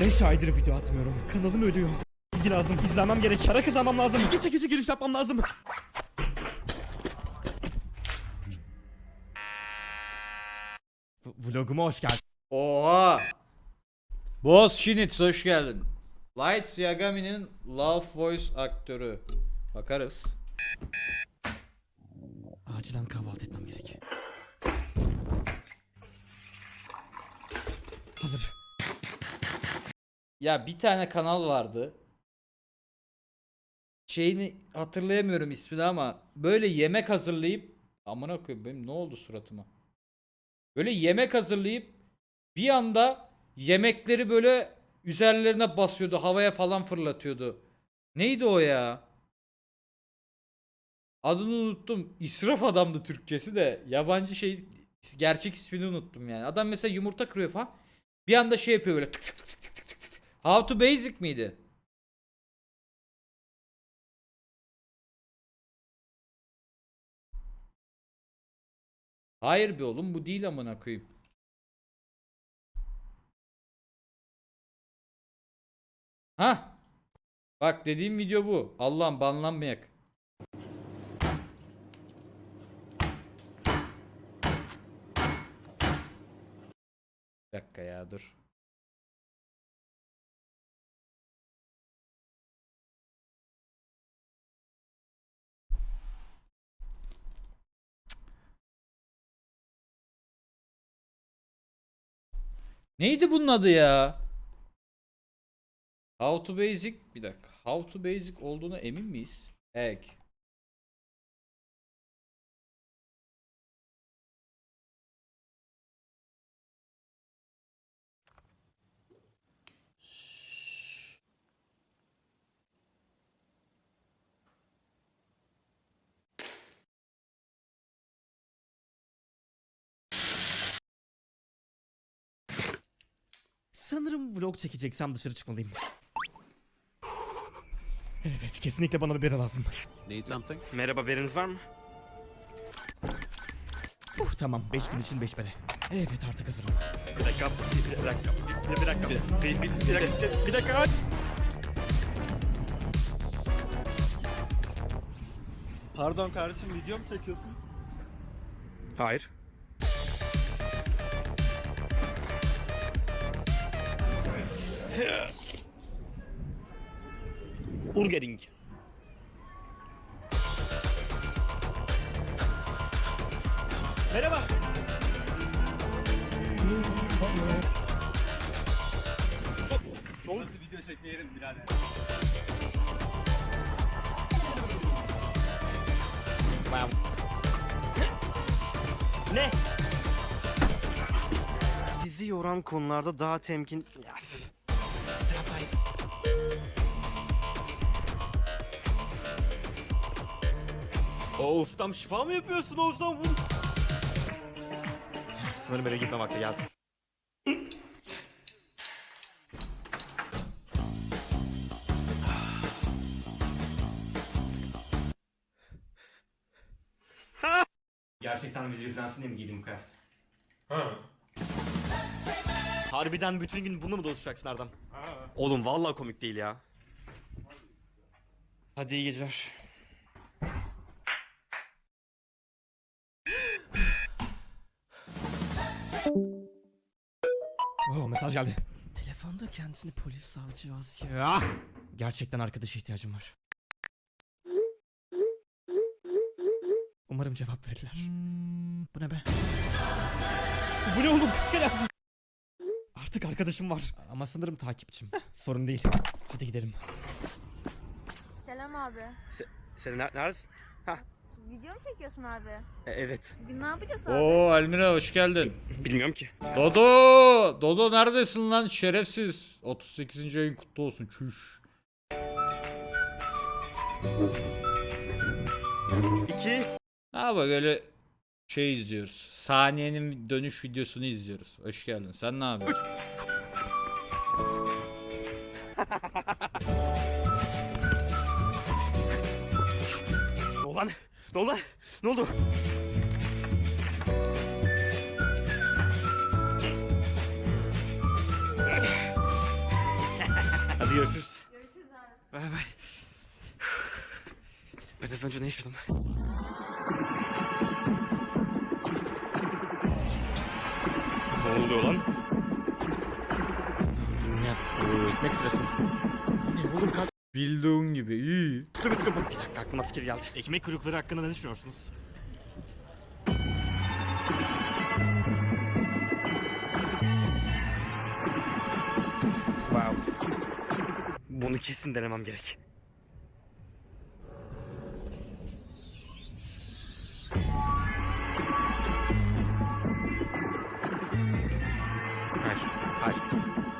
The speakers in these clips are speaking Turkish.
5 aydır video atmıyorum. Kanalım ölüyor. İlgi lazım. İzlenmem gerek. Para kazanmam lazım. İlgi çekici giriş yapmam lazım. V- Vloguma hoş geldin. Oha. Boss Shinitz hoş geldin. Lights Yagami'nin Love Voice aktörü. Bakarız. Acilen kahvaltı etmem gerek. Hazır. Ya bir tane kanal vardı. Şeyini hatırlayamıyorum ismini ama böyle yemek hazırlayıp amına koyayım benim ne oldu suratıma? Böyle yemek hazırlayıp bir anda yemekleri böyle üzerlerine basıyordu, havaya falan fırlatıyordu. Neydi o ya? Adını unuttum. İsraf adamdı Türkçesi de. Yabancı şey gerçek ismini unuttum yani. Adam mesela yumurta kırıyor falan. Bir anda şey yapıyor böyle tık tık tık tık. How to Basic miydi? Hayır be oğlum bu değil amına koyayım. Ha? Bak dediğim video bu. Allah'ım banlanmayak. Bir dakika ya dur. Neydi bunun adı ya? How to basic bir dakika. How to basic olduğuna emin miyiz? Egg. Sanırım vlog çekeceksem dışarı çıkmalıyım. Evet, kesinlikle bana bir bira lazım. Need something? Merhaba beriniz var mı? Uh, tamam, 5 gün için 5 bere. Evet, artık hazırım. Bir dakika, bir, bir dakika, bir, bir dakika, bir, bir, bir, dakika, bir dakika. Pardon kardeşim video mu çekiyorsun? Hayır. Urgering. Merhaba. Nasıl video çekmeyelim birader? Ne? Sizi yoran konularda daha temkin... Ya, O ustam şifa mı yapıyorsun o ustam? Vur. Sanırım eve gitme vakti geldi. Gerçekten video izlensin diye mi giydim bu kıyafeti? Harbiden bütün gün bunu mu dolaşacaksın Erdem? Oğlum vallahi komik değil ya. Hadi iyi geceler. Oh, mesaj geldi. Telefonda kendisini polis savcı vazgeçiyor. Ah! Gerçekten arkadaşa ihtiyacım var. Umarım cevap verirler. Bu ne be? Bu ne oğlum? Kaç kere yazdım? Artık arkadaşım var. Ama sanırım takipçim. Sorun değil. Hadi gidelim. Selam abi. Sen ner- neredesin? Video mu çekiyorsun abi? E, evet. Bugün ne yapacağız abi? Oo Almira hoş geldin. Bilmiyorum ki. Dodo! Dodo neredesin lan şerefsiz? 38. ayın kutlu olsun çüş. İki. Ha bak öyle şey izliyoruz. Saniyenin dönüş videosunu izliyoruz. Hoş geldin. Sen ne yapıyorsun? Ne oldu? Ne oldu? Hadi görüşürüz. Görüşürüz abi. Bay bay. Ben az önce ne yaşadım? Ne oluyor lan? Ne bu? Ekmek sırası mı? Ne oğlum kaç Bildiğin gibi iyi. kilometre bu? Bir dakika aklıma fikir geldi. Ekmek kuyrukları hakkında ne düşünüyorsunuz? Wow. Bunu kesin denemem gerek. Hayır, hayır,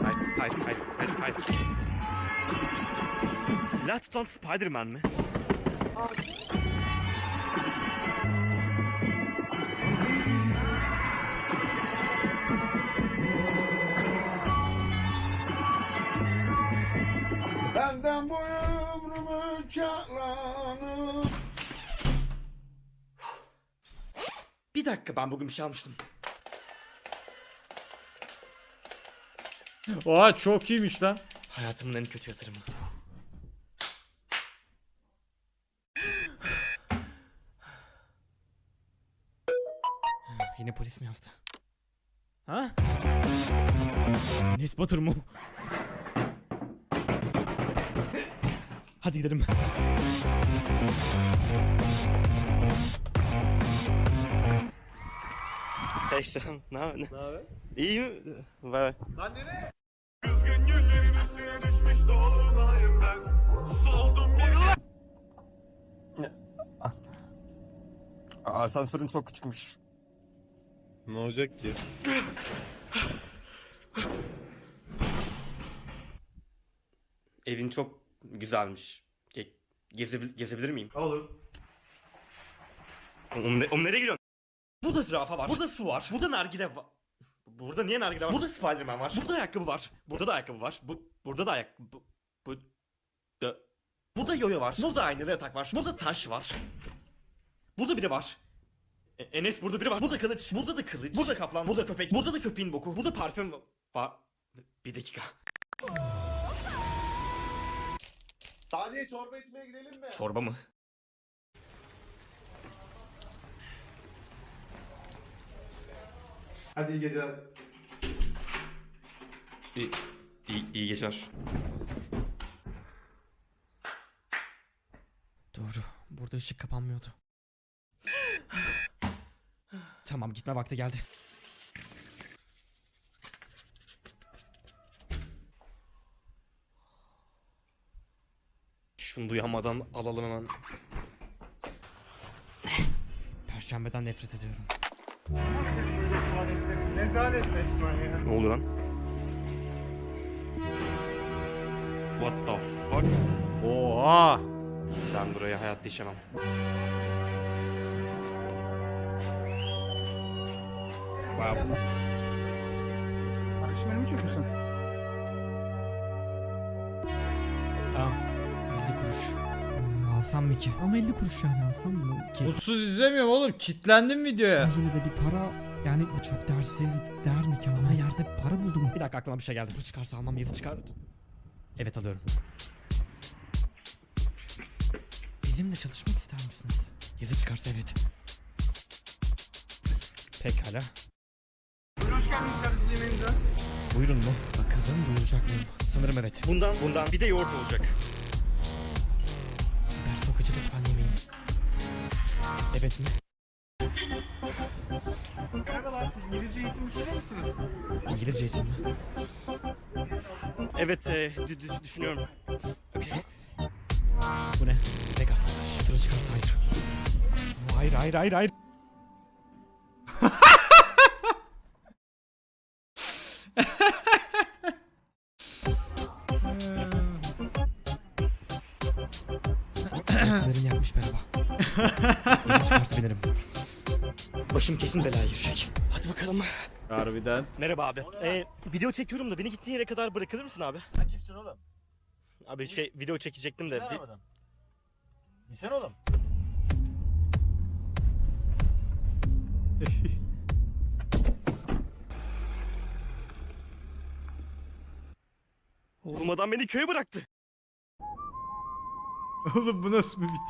hayır, hayır, hayır, hayır. Silah tutan Spider-Man mi? Benden bu ömrümü çatlanır Bir dakika ben bugün bir şey almıştım. Oha çok iyiymiş lan. Hayatımın en kötü yatırımı. Yine polis mi yazdı? Ha? Enes Batur mu? Hadi gidelim. Hey sen ne haber? Ne haber? İyi mi? Bay bay. Kızgın güllerin üstüne düşmüş dolunayım ben Soldum bir Asansörün çok küçükmüş. Ne olacak ki? Evin çok güzelmiş. Ge gezebil gezebilir miyim? Olur Oğlum, ne, oğlum nereye gidiyorsun? Burada zürafa var. Burada su var. Burada nargile var. Burada niye nargile var? Burada Spiderman var. Burada ayakkabı var. Burada da ayakkabı var. Bu burada da ayak bu bu da Burada yoyo var. Burada aynalı yatak var. Burada taş var. Burada biri var. E- Enes burada biri var. Burada kılıç. Burada da kılıç. Burada kaplan. Burada köpek. Burada da köpeğin boku. Burada parfüm var. Bir dakika. Saniye çorba içmeye gidelim mi? Çorba mı? Hadi iyi geceler İyi, iyi, iyi geceler. Doğru. Burada ışık kapanmıyordu. Tamam gitme vakti geldi. Şunu duyamadan alalım hemen. Perşembeden nefret ediyorum. Nezaret resmen ya Ne oldu lan? What the fuck? Oha. Ben buraya hayatta işemem. Wow. Kardeşim önümü çöküyorsun. Tamam. 50 kuruş. Hmm, alsam mı ki? Ama 50 kuruş yani alsam mı ki? Mutsuz izlemiyorum oğlum. Kitlendim videoya. Ama yine de bir para yani çok dersiz der mi ki ama yerde para buldum. Bir dakika aklıma bir şey geldi. Dur çıkarsa almam yazı çıkar. Evet alıyorum. Bizimle çalışmak ister misiniz? Yazı çıkarsa evet. Pekala. Hoş geldiniz kardeşim yemeğimize. Buyurun mu? Bakalım buyuracak mıyım? Sanırım evet. Bundan bundan bir de yoğurt olacak. Biber çok acı lütfen yemeyin. Evet mi? Merhabalar, İngilizce eğitim düşünüyor musunuz? İngilizce eğitim mi? Evet, e, dü- dü- düşünüyorum. Okey. Bu ne? Vegas mesaj. Tura çıkarsa hayır. Hayır hayır hayır hayır. Ayaklarım yakmış merhaba. Yazı çıkarsa binerim. Başım kesin belaya girecek. Hadi bakalım. Harbiden. Merhaba abi. E, video çekiyorum da beni gittiğin yere kadar bırakılır mısın abi? Sen kimsin oğlum? Abi şey video çekecektim de. Vi- arabadan? İnsan oğlum Oğlum adam beni köye bıraktı. Oğlum bu nasıl bir bit?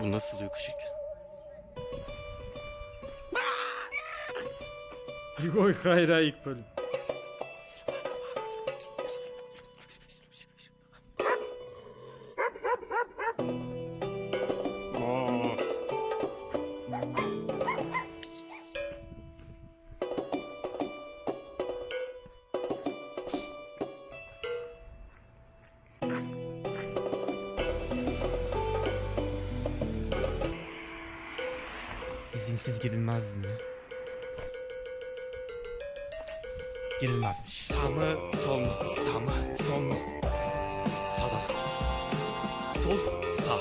Bu nasıl uyku şekli? Goy Kayra ilk bölüm. İzinsiz girilmez mi? Girilmezmiş. Sağ mı, sol mu? Sağ mı, sol mu? Sağdan. Sol, sağ.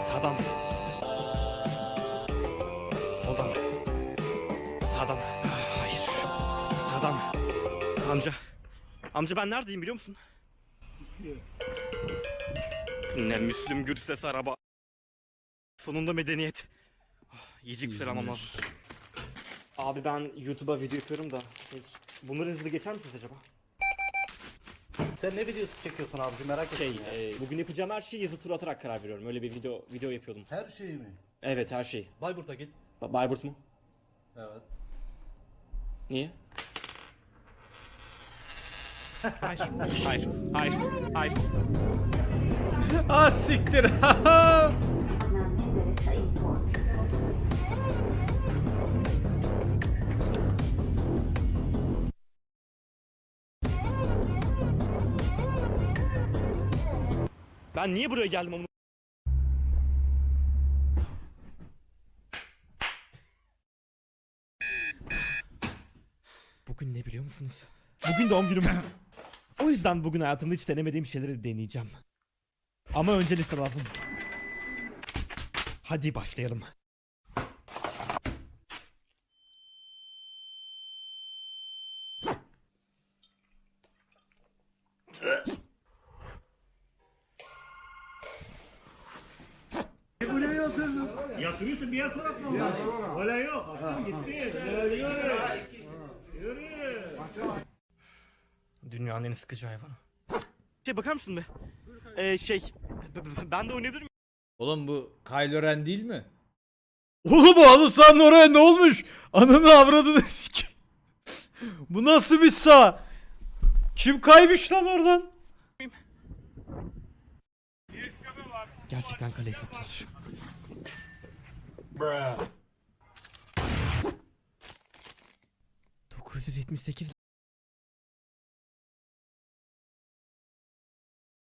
Sağdan. Soldan. Sağdan. Hayır. Sağdan. Amca. Amca ben neredeyim biliyor musun? Ne Müslüm Gürses araba. Sonunda medeniyet. Yiyecek bir selam lazım. Abi ben YouTube'a video yapıyorum da şey, bunları hızlı geçer misiniz acaba? Sen ne videosu çekiyorsun abicim merak ettim. Şey, ya. e, bugün yapacağım her şeyi yazı tura atarak karar veriyorum. Öyle bir video video yapıyordum. Her şeyi mi? Evet her şey. Bayburt'a git. Ba- Bayburt mu? Evet. Niye? hayır, hayır, hayır, hayır. Ah siktir. Ben niye buraya geldim onu? Bugün ne biliyor musunuz? Bugün doğum günüm. o yüzden bugün hayatımda hiç denemediğim şeyleri deneyeceğim. Ama önce liste lazım. Hadi başlayalım. Dünyanın en sıkıcı hayvanı. Şey bakar mısın be? Ee, şey, b- b- ben de oynayabilir miyim? Oğlum bu Kylo Ren değil mi? Oğlum o halı sahanın oraya ne olmuş? Ananı avradını sik. Bu nasıl bir sağ? Kim kaymış lan oradan? Gerçekten kaleyi sattılar. Bruh. 978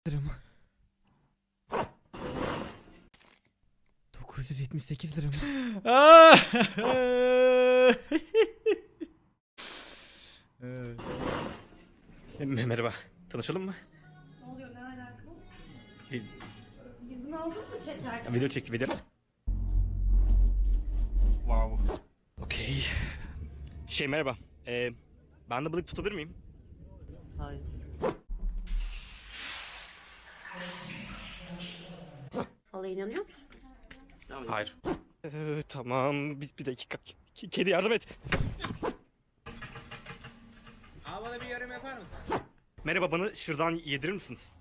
lira mı? 978 lira mı? Ah! M- merhaba, tanışalım mı? Ne oluyor ne alakalı? Bir, İzin aldın mı çekerken? video çek, video. Wow. Okey. Şey merhaba, ee, ben de balık tutabilir miyim? Hayır. Fala inanıyor musun? Hayır. Ee, tamam, bir, bir dakika. K- kedi yardım et. Abi bana bir yorum yapar mısın? Merhaba, bana şırdan yedirir misiniz?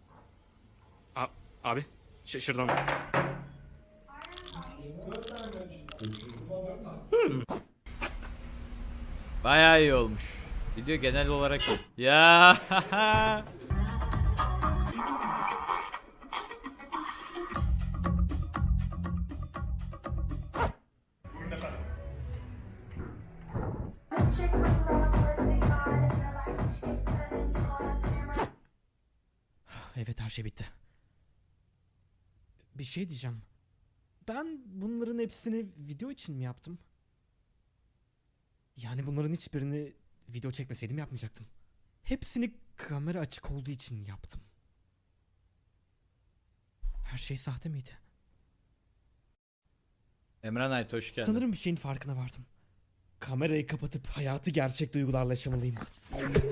A- abi, ş- şırdan. Bayağı iyi olmuş. Video genel olarak iyi. Ya. şey diyeceğim. Ben bunların hepsini video için mi yaptım? Yani bunların hiçbirini video çekmeseydim yapmayacaktım. Hepsini kamera açık olduğu için yaptım. Her şey sahte miydi? Emran Ait hoş geldin. Sanırım bir şeyin farkına vardım. Kamerayı kapatıp hayatı gerçek duygularla yaşamalıyım.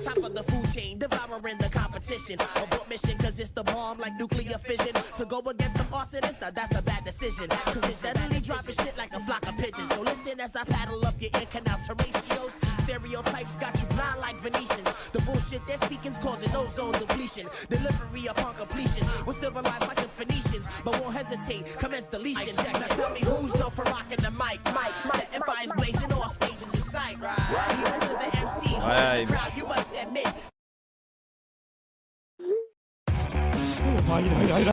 Top of the food chain, devouring the competition. Abort mission, cause it's the bomb like nuclear fission. To go against some arsonists, now that's a bad decision. Cause it's steadily dropping shit like a flock of pigeons. So listen as I paddle up your ear canals to ratios. Stereotypes got you blind like Venetians. The bullshit they're speaking's causing ozone depletion. Delivery upon completion. We're civilized like the Phoenicians, but won't hesitate. Commence deletion. Now tell me who's known for rocking the mic. Mic, setting Bayağı holding the crowd, you must admit. Hayır hayır hayır.